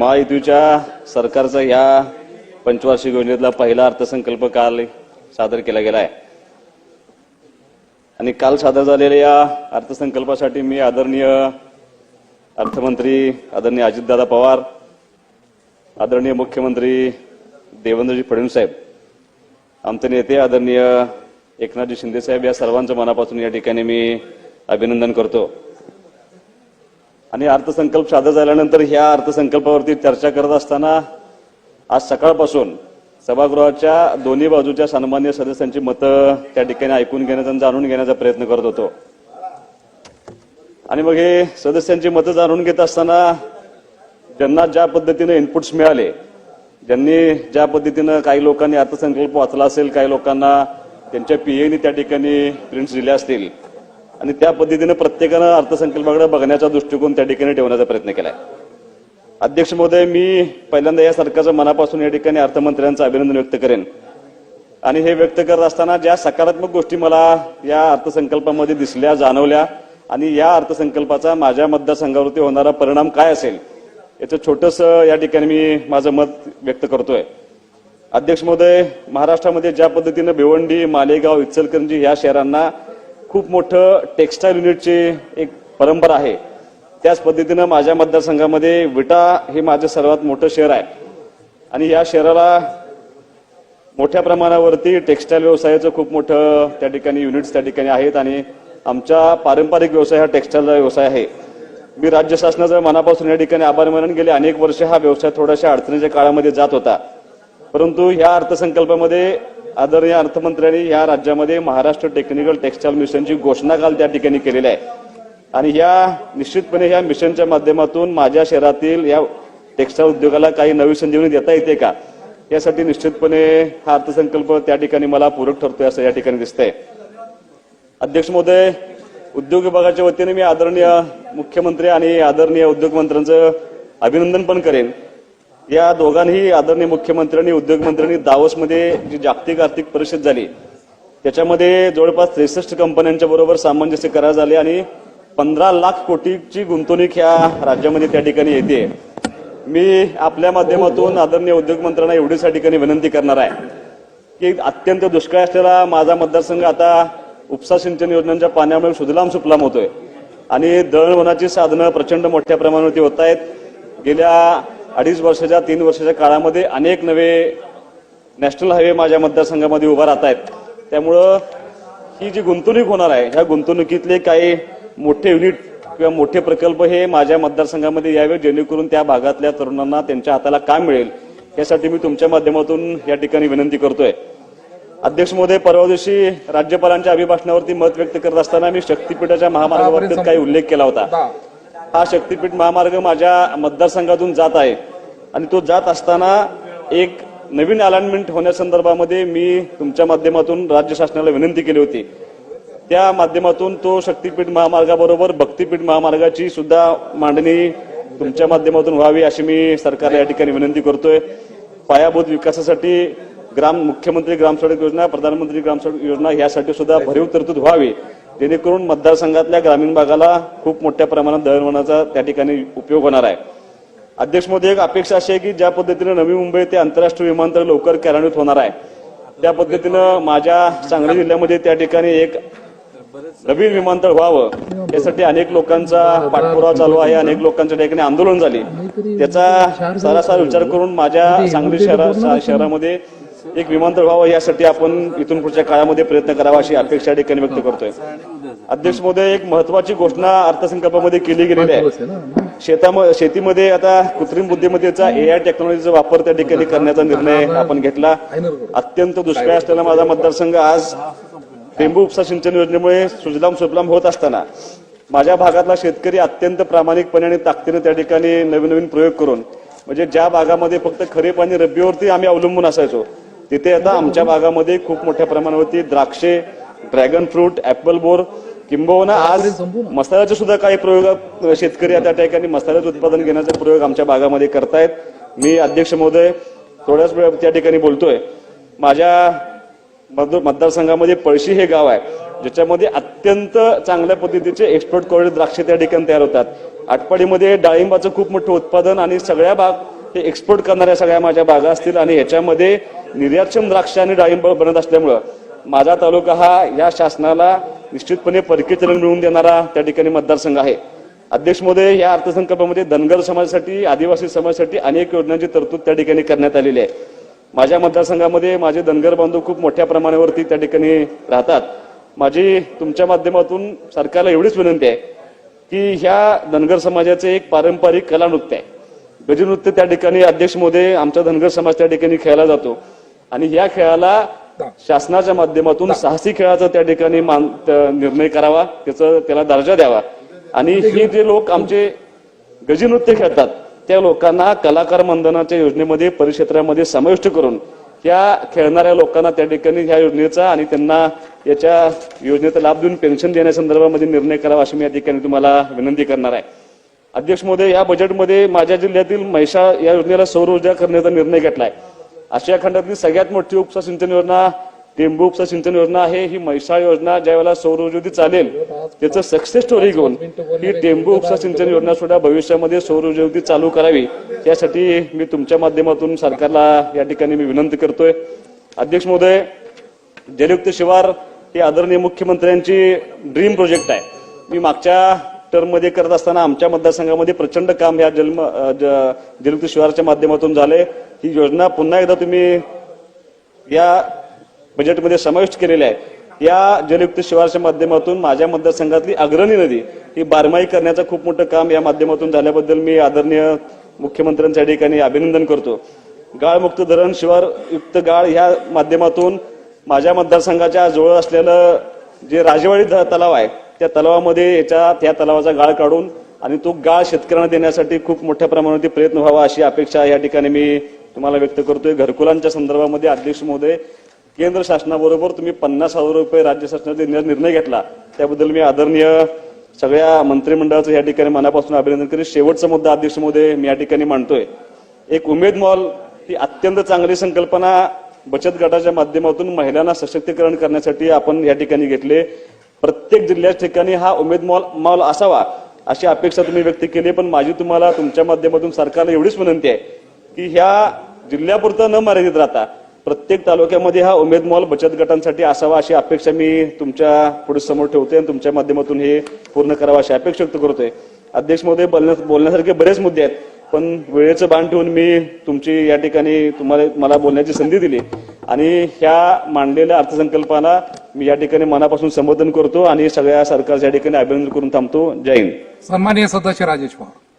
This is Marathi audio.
महायुतीच्या सरकारचा या पंचवार्षिक योजनेतला पहिला अर्थसंकल्प काल सादर केला गेला आहे आणि काल सादर झालेल्या या अर्थसंकल्पासाठी मी आदरणीय अर्थमंत्री आदरणीय अजितदादा पवार आदरणीय मुख्यमंत्री देवेंद्रजी फडणवीस साहेब आमचे नेते आदरणीय एकनाथजी शिंदे साहेब या सर्वांचं मनापासून या ठिकाणी मी अभिनंदन करतो. आणि अर्थसंकल्प सादर झाल्यानंतर ह्या अर्थसंकल्पावरती चर्चा करत असताना आज सकाळपासून सभागृहाच्या दोन्ही बाजूच्या सन्मान्य सदस्यांची मतं त्या ठिकाणी ऐकून घेण्याचा जाणून घेण्याचा प्रयत्न करत होतो. आणि मग हे सदस्यांची मतं जाणून घेत असताना ज्यांना ज्या पद्धतीने इनपुट्स मिळाले ज्यांनी ज्या पद्धतीनं काही लोकांनी अर्थसंकल्प वाचला असेल काही लोकांना त्यांच्या पीएनी त्या ठिकाणी प्रिंट्स दिल्या असतील आणि त्या पद्धतीनं प्रत्येकानं अर्थसंकल्पाकडे बघण्याचा दृष्टिकोन त्या ठिकाणी ठेवण्याचा प्रयत्न केलाय. अध्यक्ष महोदय मी पहिल्यांदा या सरकारचं मनापासून या ठिकाणी अर्थमंत्र्यांचं अभिनंदन व्यक्त करेन. आणि हे व्यक्त करत असताना ज्या सकारात्मक गोष्टी मला या अर्थसंकल्पामध्ये दिसल्या जाणवल्या आणि या अर्थसंकल्पाचा माझ्या मतदारसंघावरती होणारा परिणाम काय असेल याचं छोटस या ठिकाणी मी माझं मत व्यक्त करतोय. अध्यक्ष महोदय महाराष्ट्रामध्ये ज्या पद्धतीनं भिवंडी मालेगाव इचलकरंजी या शहरांना खूप मोठं टेक्स्टाईल युनिटची एक परंपरा आहे. त्याच पद्धतीनं माझ्या मतदारसंघामध्ये विटा हे माझं सर्वात मोठं शहर आहे. आणि या शहराला मोठ्या प्रमाणावरती टेक्स्टाईल व्यवसायाचं खूप मोठं त्या ठिकाणी युनिट्स त्या ठिकाणी आहेत आणि आमचा पारंपरिक व्यवसाय हा टेक्स्टाईलचा व्यवसाय आहे. मी राज्य शासनाचा मनापासून या ठिकाणी आभार मानून गेले. अनेक वर्ष हा व्यवसाय थोड्याशा अडचणीच्या काळामध्ये जात होता. परंतु ह्या अर्थसंकल्पामध्ये आदरणीय अर्थमंत्र्यांनी या राज्यामध्ये महाराष्ट्र टेक्निकल टेक्स्टाईल मिशनची घोषणा काल त्या ठिकाणी केलेली आहे. आणि या निश्चितपणे या मिशनच्या माध्यमातून माझ्या शहरातील या टेक्स्टाईल उद्योगाला काही नवी संजीवनी देता येते का? यासाठी निश्चितपणे हा अर्थसंकल्प त्या ठिकाणी मला पूरक ठरतोय असं या ठिकाणी दिसतंय. अध्यक्ष महोदय उद्योग विभागाच्या वतीने मी आदरणीय मुख्यमंत्री आणि आदरणीय उद्योग मंत्र्यांचं अभिनंदन पण करेन. या दोघांनी आदरणीय मुख्यमंत्र्यांनी उद्योगमंत्र्यांनी दावोसमध्ये जी जागतिक आर्थिक परिषद झाली त्याच्यामध्ये जवळपास त्रेसष्ट कंपन्यांच्या बरोबर सामंजस्य करार झाले आणि पंधरा लाख कोटीची गुंतवणूक ह्या राज्यामध्ये त्या ठिकाणी येते. मी आपल्या माध्यमातून आदरणीय उद्योगमंत्र्यांना एवढीच या ठिकाणी विनंती करणार आहे की अत्यंत दुष्काळ असलेला माझा मतदारसंघ आता उपसा सिंचन योजनांच्या पाण्यामुळे सुजलाम सुफलाम होतोय. आणि दळणवळणाची साधनं प्रचंड मोठ्या प्रमाणावरती होत आहेत. गेल्या अडीच वर्षाच्या तीन वर्षाच्या काळामध्ये अनेक नवे नॅशनल हायवे माझ्या मतदारसंघामध्ये उभा राहत आहेत. त्यामुळं ही जी गुंतवणूक होणार आहे ह्या गुंतवणुकीतले काही मोठे युनिट किंवा मोठे प्रकल्प हे माझ्या मतदारसंघामध्ये यावे जेणेकरून त्या भागातल्या तरुणांना त्यांच्या हाताला काम मिळेल. यासाठी मी तुमच्या माध्यमातून या ठिकाणी विनंती करतोय. अध्यक्ष महोदय परवा दिवशी राज्यपालांच्या अभिभाषणावरती मत व्यक्त करत असताना मी शक्तीपीठाच्या महामार्गाबाबतीत काही उल्लेख केला होता. हा शक्तीपीठ महामार्ग माझ्या मतदारसंघातून जात आहे. आणि तो जात असताना एक नवीन अलाइनमेंट होण्यासंदर्भामध्ये मी तुमच्या माध्यमातून राज्य शासनाला विनंती केली होती. त्या माध्यमातून तो शक्तीपीठ महामार्गाबरोबर भक्तीपीठ महामार्गाची सुद्धा मांडणी तुमच्या माध्यमातून व्हावी अशी मी सरकारला या ठिकाणी विनंती करतोय. पायाभूत विकासासाठी ग्राम मुख्यमंत्री ग्रामसडक योजना प्रधानमंत्री ग्रामसडक योजना यासाठी सुद्धा भरीव तरतूद व्हावी. जेणेकरून मतदारसंघातल्या ग्रामीण भागाला खूप मोठ्या प्रमाणात दळणवळणाचा त्या ठिकाणी उपयोग होणार आहे. अध्यक्ष मोदी एक अपेक्षा अशी आहे की ज्या पद्धतीनं नवी मुंबई ते आंतरराष्ट्रीय विमानतळ लवकर कार्यान्वित होणार आहे त्या पद्धतीनं माझ्या सांगली जिल्ह्यामध्ये त्या ठिकाणी एक नवीन विमानतळ व्हावं यासाठी अनेक लोकांचा पाठपुरावा चालू आहे अनेक लोकांच्या ठिकाणी आंदोलन झाले. त्याचा सरासर विचार करून माझ्या सांगली शहरा शहरामध्ये एक विमानतळ व्हावं यासाठी आपण इथून पुढच्या काळामध्ये प्रयत्न करावा अशी अपेक्षा या ठिकाणी व्यक्त करतोय. अध्यक्ष महोदय एक महत्वाची घोषणा अर्थसंकल्पामध्ये केली गेलेली आहे. शेतामध्ये शेतीमध्ये आता कृत्रिम बुद्धिमत्तेचा एआय टेक्नॉलॉजीचा वापर त्या ठिकाणी करण्याचा निर्णय आपण घेतला. अत्यंत दुष्काळ असलेला माझा मतदारसंघ आज टेंबू उपसा सिंचन योजनेमुळे सुजलाम सुफलाम होत असताना माझ्या भागातला शेतकरी अत्यंत प्रामाणिकपणे आणि ताकदीने त्या ठिकाणी नवीन नवीन प्रयोग करून म्हणजे ज्या भागामध्ये फक्त खरीप आणि रब्बीवरती आम्ही अवलंबून असायचो तिथे आता आमच्या भागामध्ये खूप मोठ्या प्रमाणावरती द्राक्षे ड्रॅगन फ्रूट ऍपल बोर किंबहुना आज मसाल्याचे सुद्धा काही प्रयोग शेतकरी त्या ठिकाणी मसाल्याचं उत्पादन घेण्याचे प्रयोग आमच्या भागामध्ये करतायत. मी अध्यक्ष महोदय थोड्याच वेळ त्या ठिकाणी बोलतोय. माझ्या मध- मतदारसंघामध्ये पळशी हे गाव आहे ज्याच्यामध्ये अत्यंत चांगल्या पद्धतीचे एक्सपोर्ट कॉरिडॉर द्राक्षे त्या ठिकाणी तयार होतात. आटपाडीमध्ये डाळिंबाचं खूप मोठं उत्पादन आणि सगळ्या बाग हे एक्सपोर्ट करणाऱ्या सगळ्या माझ्या बागा असतील आणि ह्याच्यामध्ये निर्यातक्षम द्राक्ष आणि डाळिंब बनत असल्यामुळं माझा तालुका हा या शासनाला निश्चितपणे परकीय चलन मिळवून देणारा त्या ठिकाणी मतदारसंघ आहे. अध्यक्ष महोदय या अर्थसंकल्पामध्ये धनगर समाजासाठी आदिवासी समाजासाठी अनेक योजनांची तरतूद त्या ठिकाणी करण्यात आलेली आहे. माझ्या मतदारसंघामध्ये माझे धनगर बांधव खूप मोठ्या प्रमाणावरती त्या ठिकाणी राहतात. माझी तुमच्या माध्यमातून सरकारला एवढीच विनंती आहे की ह्या धनगर समाजाचे एक पारंपरिक कला नृत्य आहे. गजनृत्य त्या ठिकाणी अध्यक्ष महोदय आमचा धनगर समाज त्या ठिकाणी खेळला जातो. आणि या खेळाला शासनाच्या माध्यमातून साहसी खेळाचा त्या ठिकाणी मान निर्णय करावा त्याचा त्याला दर्जा द्यावा. आणि हे जे लोक आमचे गजनृत्य खेळतात त्या लोकांना कलाकार मंधनाच्या योजनेमध्ये परिक्षेत्रामध्ये समाविष्ट करून त्या खेळणाऱ्या लोकांना त्या ठिकाणी ह्या योजनेचा आणि त्यांना याच्या योजनेचा लाभ देऊन पेन्शन देण्यासंदर्भामध्ये निर्णय करावा अशी मी या ठिकाणी तुम्हाला विनंती करणार आहे. अध्यक्ष महोदय या बजेटमध्ये माझ्या जिल्ह्यातील महिषा या योजनेला सौर ऊर्जा करण्याचा निर्णय घेतलाय. आशिया खंडातली सगळ्यात मोठी उपसा सिंचन योजना टेंबू उपसा सिंचन योजना आहे. ही महिषा योजना ज्या वेळेला सौर ऊर्जेवरती चालेल त्याचं सक्सेस स्टोरी घेऊन ही टेंबू उपसा सिंचन योजना सुद्धा भविष्यामध्ये सौर ऊर्जेवरती चालू करावी. यासाठी मी तुमच्या माध्यमातून सरकारला या ठिकाणी मी विनंती करतोय. अध्यक्ष महोदय जलयुक्त शिवार हे आदरणीय मुख्यमंत्र्यांची ड्रीम प्रोजेक्ट आहे. मी मागच्या टर्ममध्ये करत असताना आमच्या मतदारसंघामध्ये प्रचंड काम या जन्म ज- जलयुक्त शिवारच्या माध्यमातून झाले. ही योजना पुन्हा एकदा तुम्ही या बजेटमध्ये समाविष्ट केलेले आहे. या जलयुक्त शिवारच्या माध्यमातून माझ्या मतदारसंघातली अग्रणी नदी ही बारमाई करण्याचं खूप मोठं काम या माध्यमातून झाल्याबद्दल मी आदरणीय मुख्यमंत्र्यांच्या ठिकाणी अभिनंदन करतो. गाळमुक्त धरण शिवार युक्त गाळ ह्या माध्यमातून माझ्या मतदारसंघाच्या जवळ असलेलं जे राजेवाडी तलाव आहे त्या तलावामध्ये याच्या त्या तलावाचा गाळ काढून आणि तो गाळ शेतकऱ्यांना देण्यासाठी खूप मोठ्या प्रमाणावरती प्रयत्न व्हावा अशी अपेक्षा या ठिकाणी मी तुम्हाला व्यक्त करतोय. घरकुलांच्या संदर्भामध्ये अध्यक्ष महोदय केंद्र शासनाबरोबर तुम्ही पन्नास हजार रुपये राज्य शासनाचे निर्णय निर्णय घेतला. त्याबद्दल मी आदरणीय सगळ्या मंत्रिमंडळाचं या ठिकाणी मनापासून अभिनंदन करेन. शेवटचा मुद्दा अध्यक्ष महोदय मी या ठिकाणी मांडतोय. एक उमेद मॉल ही अत्यंत चांगली संकल्पना बचत गटाच्या माध्यमातून महिलांना सशक्तीकरण करण्यासाठी आपण या ठिकाणी घेतले. प्रत्येक जिल्ह्याच्या ठिकाणी हा उमेद मॉल मॉल असावा अशी अपेक्षा तुम्ही व्यक्त केली. पण माझी तुम्हाला तुमच्या माध्यमातून सरकारला एवढीच विनंती आहे की ह्या जिल्ह्यापुरतं न मर्यादित राहता प्रत्येक तालुक्यामध्ये हा उमेद मॉल बचत गटांसाठी असावा अशी अपेक्षा मी तुमच्यापुढे समोर ठेवते आणि तुमच्या माध्यमातून हे पूर्ण करावं अशी अपेक्षा व्यक्त करतोय. अध्यक्ष महोदय बोलण्या बोलण्यासारखे बरेच मुद्दे आहेत पण वेळेचं बाण ठेवून मी तुमची या ठिकाणी तुम्हाला मला बोलण्याची संधी दिली. आणि ह्या मांडलेल्या अर्थसंकल्पाला मी या ठिकाणी मनापासून संबोधन करतो आणि सगळ्या सरकारच्या ठिकाणी अभिनंदन करून थांबतो. जय हिंद. सन्मान्य सदस्य राजेश पवार.